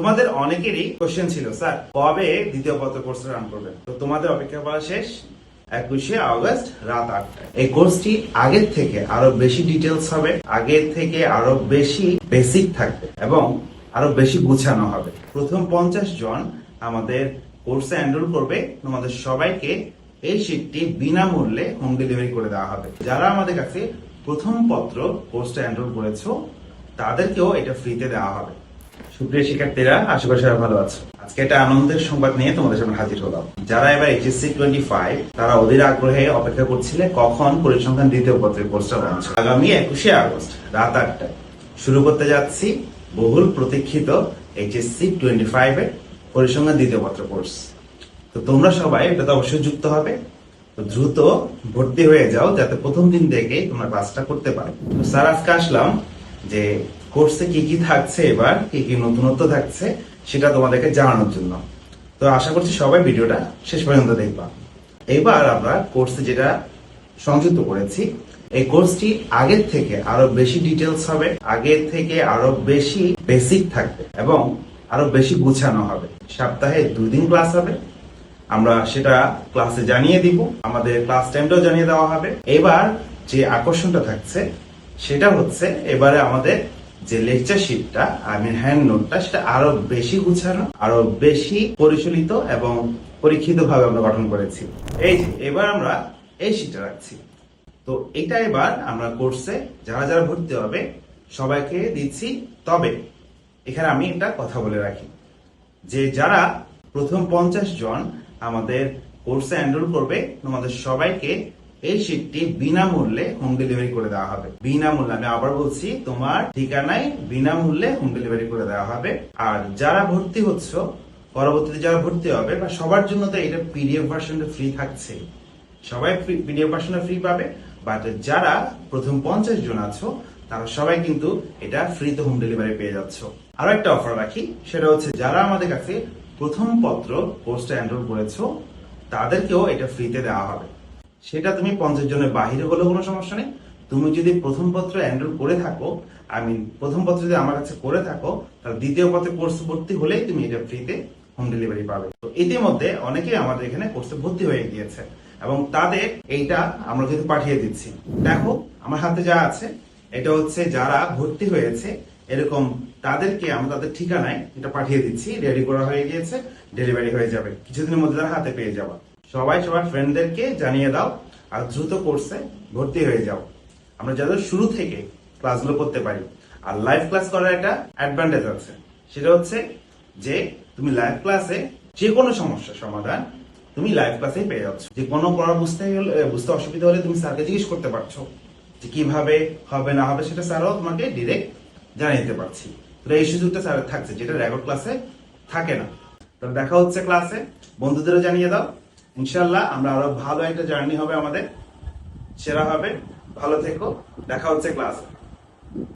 তোমাদের অনেকেরই কোশ্চেন ছিল, স্যার, কবে দ্বিতীয় পত্র কোর্স রান করবেন? তো তোমাদের অপেক্ষা করা শেষ, একুশে আগস্ট রাত আটটায়। এই কোর্সটি আগের থেকে আরও বেশি ডিটেলস হবে, আগের থেকে আরও বেশি বেসিক থাকবে এবং আরও বেশি গুছানো হবে। প্রথম পঞ্চাশ জন আমাদের কোর্সে এনরোল করবে, তোমাদের সবাইকে এই শীটটি বিনামূল্যে হোম ডেলিভারি করে দেওয়া হবে। যারা আমাদের কাছে প্রথম পত্র কোর্সটা এনরোল করেছ, তাদেরকেও এটা ফ্রিতে দেওয়া হবে। সুপ্রিয় শিক্ষার্থীরা, আশা করি সবাই ভালো আজকে একটা আনন্দের সংবাদ নিয়ে তোমাদের সামনে হাজির হলাম। যারা এবার এইচএসসি টোয়েন্টি ফাইভ তারা অধীর আগ্রহে অপেক্ষা করছিলে কখন পরিসংখ্যান দ্বিতীয় কোর্সটা লঞ্চ আগামী একুশে আগস্ট, রাত শুরু করতে যাচ্ছি বহুল প্রতীক্ষিত এইচএসসি টোয়েন্টি ফাইভ এর পরিসংখ্যান দ্বিতীয় পত্র কোর্স তো তোমরা সবাই এটাতে অবশ্যই যুক্ত হবে। দ্রুত ভর্তি হয়ে যাও, যাতে প্রথম দিন থেকে তোমরা ক্লাসটা করতে পারো। স্যার আজকে আসলাম যে কোর্সে কি কি থাকছে এবার, কি কি নতুনত্ব থাকছে, সেটা তোমাদেরকে জানানোর জন্য। তো আশা করছি সবাই ভিডিওটা শেষ পর্যন্ত দেখবা। এবার আমরা কোর্সে যেটা সংযুক্ত করেছি, এই কোর্সটি আগের থেকে আরও বেশি ডিটেলস হবে, আগের থেকে আরও বেশি বেসিক থাকবে এবং আরও বেশি গুছানো হবে। সপ্তাহে দুই দিন ক্লাস হবে, আমরা সেটা ক্লাসে জানিয়ে দিব, আমাদের ক্লাস টাইমটাও জানিয়ে দেওয়া হবে। এবার যে আকর্ষণটা থাকছে, সেটা হচ্ছে এবারে আমাদের যে লেকচার শিটটা আই মিন হ্যান্ড নোটটা সেটা আরও বেশি গুছানো, আরও বেশি পরিচালিত এবং পরীক্ষিত ভাবে আমরা গঠন করেছি। এই যে, এবার আমরা এই শিটটা রাখছি। তো এটা এবার আমরা কোর্সে যারা যারা ভর্তি হবে, সবাইকে দিচ্ছি। তবে এখানে আমি একটা কথা বলে রাখি, যে যারা প্রথম পঞ্চাশ জন আমাদের কোর্সে এনরোল করবে, তোমাদের সবাইকে এই শীটটি বিনামূল্যে হোম ডেলিভারি করে দেওয়া হবে। বিনামূল্যে, আমি আবার বলছি, তোমার ঠিকানায় বিনামূল্যে হোম ডেলিভারি করে দেওয়া হবে। আর যারা ভর্তি হচ্ছ, পরবর্তীতে যারা ভর্তি হবে, বা সবার জন্য তো এটা পিডিএফ ভার্সনটা ফ্রি থাকছে। সবাই পিডিএফ ভার্সনটা ফ্রি পাবে। বাট যারা প্রথম পঞ্চাশ জন আছো, তারা সবাই কিন্তু এটা ফ্রিতে হোম ডেলিভারি পেয়ে যাচ্ছ। আরও একটা অফার রাখি, সেটা হচ্ছে, যারা আমাদের কাছে প্রথম পত্র কোর্সটা এনরোল করেছ, তাদেরকেও এটা ফ্রিতে দেওয়া হবে। সেটা তুমি পঞ্চাশ জনের বাহিরে হলেও কোনো সমস্যা নেই। তুমি যদি প্রথম পত্র এনরোল করে থাকো আই মিন প্রথম পত্র যদি আমার কাছে করে থাকো, তাহলে দ্বিতীয় পত্রে কোর্স ভর্তি হলেই তুমি এটা ফ্রিতে হোম ডেলিভারি পাবে। তো ইতিমধ্যে অনেকেই আমাদের এখানে কোর্সে ভর্তি হয়ে গিয়েছে এবং তাদের এইটা আমরা কিন্তু পাঠিয়ে দিচ্ছি। দেখো, আমার হাতে যা আছে, এটা হচ্ছে যারা ভর্তি হয়েছে, এরকম তাদেরকে আমরা তাদের ঠিকানায় এটা পাঠিয়ে দিচ্ছি। রেডি করা হয়ে গিয়েছে ডেলিভারি হয়ে যাবে। কিছুদিনের মধ্যে তারা হাতে পেয়ে যাবে। সবাই সবার ফ্রেন্ডদেরকে জানিয়ে দাও আর দ্রুত কোর্সে ভর্তি হয়ে যাও। আমরা যাদের শুরু থেকে ক্লাসগুলো করতে পারি। আর লাইভ ক্লাস করার একটা অ্যাডভান্টেজ আছে। সেটা হচ্ছে যে তুমি লাইভ ক্লাসে যে কোনো সমস্যার সমাধান তুমি লাইভ ক্লাসেই পেয়ে যাচ্ছ। যে কোনো পড়া বুঝতে গেলে বুঝতে অসুবিধা হলে তুমি স্যারকে জিজ্ঞেস করতে পারছ যে কীভাবে হবে, না হবে সেটা স্যারও তোমাকে ডিরেক্ট জানিয়ে দিতে পারছি। তো এই সুযোগটা স্যার থাকছে, যেটা রেকর্ড ক্লাসে থাকে না। তো দেখা হচ্ছে ক্লাসে বন্ধুদেরও জানিয়ে দাও। ইনশাল্লাহ আমরা আরও ভালো একটা জার্নি হবে আমাদের। সেরা হবে। ভালো থেকো। দেখা হচ্ছে ক্লাসে।